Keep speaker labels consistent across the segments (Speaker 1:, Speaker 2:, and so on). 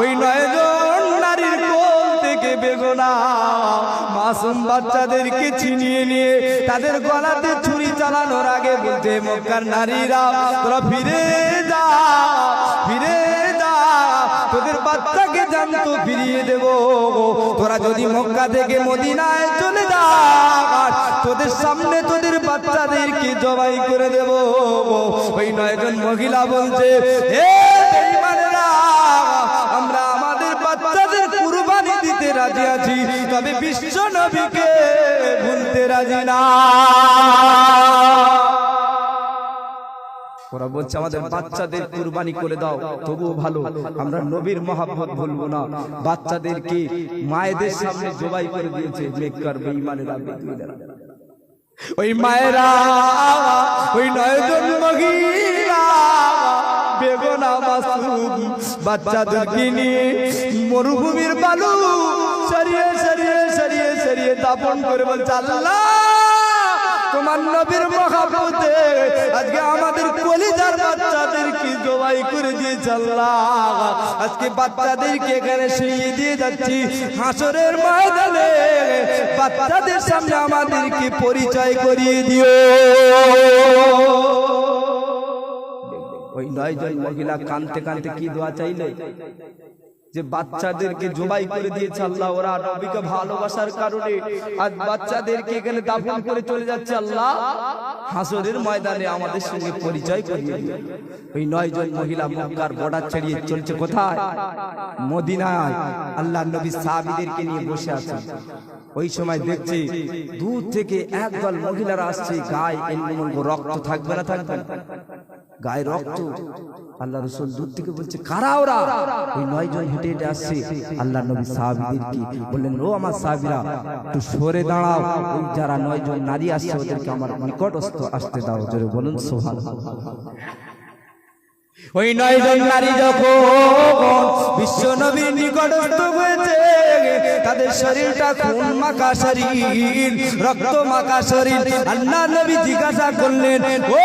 Speaker 1: ওই নয়জন নারীর কোল থেকে বেগোনা। মাসুম বাচ্চাদেরকে ছিনিয়ে নিয়ে তাদের গলাতে ছুরি চালানোর আগে বলছে, মক্কার নারীরা, তোরা ফিরে যা, ফিরে তোদের বাচ্চাকে জানতো ফিরিয়ে দেব। তোরা যদি মক্কা থেকে মদিনায় চলে যা তোদের সামনে তোদের বাচ্চাদেরকে জবাই করে দেব। ওই নয়জন মহিলা বলছে হে রাজি আছি, তবে বিশ্ব নবীকে ভুলতে রাজি না ওরা বলছে, আমাদের বাচ্চাদের কুরবানি করে দাও, তবুও ভালো, আমরা নবীর মহাব্বত না বাচ্চাদেরকে মায়েদের সামনে জবাই করে দিয়েছে। ওই মায়েরা, ওই নয়জন মহিলা বেগনা নিয়ে মরুভূমির বালু সরিয়ে সরিয়ে সরিয়ে সরিয়ে দাপন করে বলছে, আল্লাহ, তোমার নবীর মহাবতে আজকে আমাদের কলিজার বাচ্চাদেরকে জবাই করে দিয়েছে, আল্লাহ? আজকে বাচ্চাদেরকে এখানে শুয়ে দিয়ে যাচ্ছি, হাসরের ময়দানে বাচ্চাদের সামনে আমাদেরকে পরিচয় করিয়ে দিও। ওই নয়জন মহিলা কানতে কানতে কি দোয়া চাইলে? যে বাচ্চাদেরকে জবাই করে দিয়েছে আল্লাহ, ওরা নবীকে ভালোবাসার কারণে আজ বাচ্চাদেরকে এখানে দাফন করে চলে যাচ্ছে আল্লাহ। হাসরের ময়দানে আমাদের সঙ্গে পরিচয় করিয়ে দিও। ওই নয় জন মহিলা মক্কার বর্ডার ছাড়িয়ে চলছে কোথায়? মদিনায়। আল্লাহ নবী সাহাবীদেরকে নিয়ে বসে আছে। ওই সময় দেখছে দূর থেকে একদল মহিলারা আসছে, গায়ে রক্ত থাকবে না থাকবে? গায়ে রক্ত। আল্লাহ রসুল দূর থেকে বলছে কারা ওরা? ওই নয় জন হেঁটে হেঁটে আসছে। আল্লাহ নবী সাহাবিদেরকে বললেন ও আমার সাহাবিরা একটু সরে দাঁড়াও। ওই যারা নয় জন নারী আসছে ওদেরকে আমার নিকটস্থ আসতে দাও। জোরে বলুন সোহান ওই নয় জন নারী যখন বিশ্ব নবীর নিকটস্থ হয়েছে তাদের শরীরটা খুন মাখা শরীর রক্ত মাখা শরীর। আল্লাহ নবী জিজ্ঞাসা করলেন ও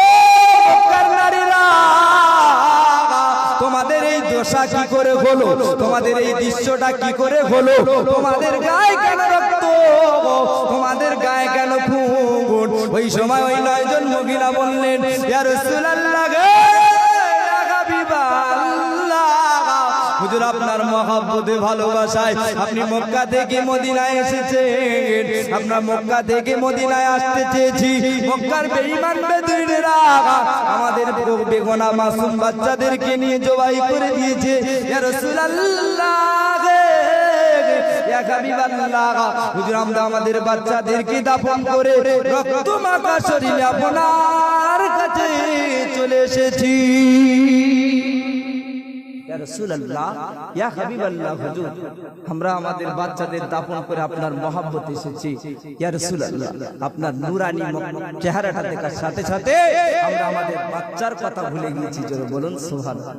Speaker 1: কি করে হলো? তোমাদের এই দৃশ্যটা কি করে হলো? তোমাদের গায়ে কেন রক্ত? তোমাদের গায়ে কেন ফুট ওই সময় ওই নয়জন মহিলা বললেন, ইয়া রাসূলুল্লাহ হুজুর, আপনার মহাব্বতে, ভালোবাসায় আপনি মক্কা থেকে মদিনায় এসেছেন। আমরা মক্কা থেকে মদিনায় আসতে চেয়েছি। মক্কার বেঈমান বেদুইনেরা বেগনা মাসুম বাচ্চাদেরকে নিয়ে জবাই করে দিয়েছে। আমাদের বাচ্চাদেরকে দাফন করে রক্ত মাখা শরীরে আপনার কাছে চলে এসেছি। আমরা আমাদের বাচ্চাদের করে আপনার মহাব্বত এসেছি। আপনার নূরানি চেহারাটা দেখার সাথে সাথে আমরা আমাদের বাচ্চার কথা ভুলে গিয়েছি, জোরে বলুন, সুবহানাল্লাহ।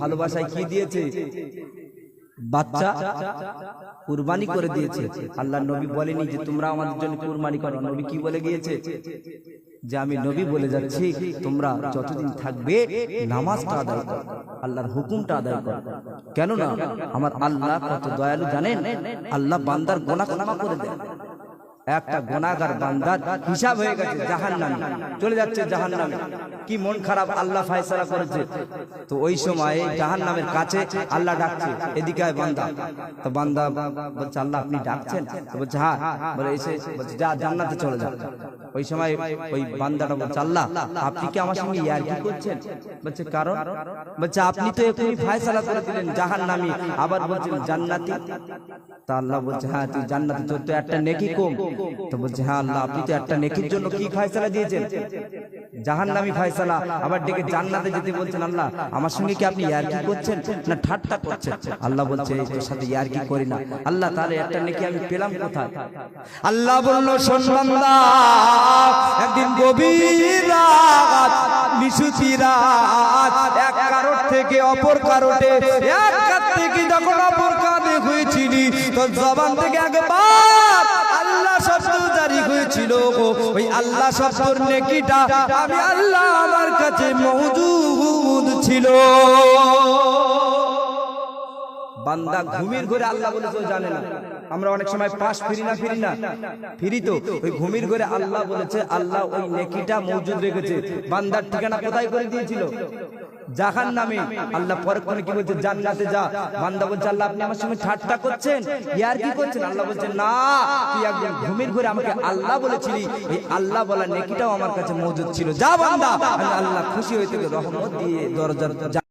Speaker 1: ভালোবাসায় কি দিয়েছে? বাচ্চা কুরবানি করে দিয়েছে। আল্লাহ নবী বলেনি যে তোমরা আমাদের জন্য কুরবানি করো। নবী কি বলে গিয়েছে? যে আমি নবী বলে যাচ্ছি তোমরা যতদিন থাকবে নামাজটা আদায় করো আল্লাহর হুকুমটা আদায় করো কেন না আমার আল্লাহ কত দয়ালু জানেন আল্লাহ বান্দার গোনা ক্ষমা করে দেন একটা গোনাগার বান্দার হিসাব হয়ে গেছে জাহান নামে চলে যাচ্ছে জাহান নামে কি মন খারাপ আল্লাহ ফায়সালা করেছে তো ওই সময় জাহান নামের কাছে আল্লাহ ডাকছে এদিকে আয় বান্দা তো বান্দা বলছে আল্লাহ আপনি ডাকছেন তো বলছে হ্যাঁ বলে এসে বলছে যা জান্নাতে চলে যা ওই সময় ওই বান্দাটা বলছে, আল্লাহ, আপনি কি আমার সঙ্গে ইয়ার কি করছেন? বলছে, কারণ? বলছে, আপনি তো এখনই ফায়সালা করে দিলেন জাহান নামি আবার বলছেন, জান্নাতি? তা আল্লাহ বলছে হ্যাঁ তুই জান্নাতি, তোর তো একটা নেকি কম। তো বলছে হ্যাঁ আল্লাহ, আপনি তো একটা নেকির জন্য কি ফায়সালা দিয়েছেন? জাহান্নামি ফায়সালা আবার ডেকে জান্নাতে যেতে বলছেন আল্লাহ আমার সঙ্গে কি আপনি ইয়ার কি করছেন? না ঠাট্টা করছেন আল্লাহ বলছে তোর সাথে ইয়ার কি করি না। আল্লাহ তাহলে একটা নেকি আমি পেলাম কোথায়? আল্লাহ বলল শোন বান্দা একদিন গভীর রাত নিশুতি রাত এক কারোর থেকে অপর কারোটে এক কাত থেকে যখন অপর কাঁধে হয়েছিলি তোর জবান থেকে একবার হয়েছিল ওই আল্লাহ শব্দর নেকিটা, আমি আল্লাহ আমার কাছে মৌজুদ ছিল। বান্দা ঘুমির ঘরে আল্লাহ বলেছে, ও জানে না। আমরা অনেক সময় পাশ ফিরি না ফিরি না। ফিরি তো। ওই ঘুমির ঘরে আল্লাহ বলেছে, আল্লাহ ওই নেকিটা মজুদ রেখেছে। বান্দার ঠিকানা কোথায় করে দিয়েছিল? জাহান নামে। আল্লাহ পরক্ষণে কি বলছে? জান্নাতে যা। বান্দা বলছে, আল্লাহ আপনি আমার সঙ্গে ঠাট্টা করছেন। ইয়ার কি করছেন? আল্লাহ বলছে, না, তুই একদম ঘুমের ঘুরে আমাকে আল্লাহ বলেছিলি। এই আল্লাহ বলা নেকিটাও আমার কাছে মজুদ ছিল। যা বান্দা আল্লাহ খুশি হয়ে থেকে রহমত দিয়ে দরজার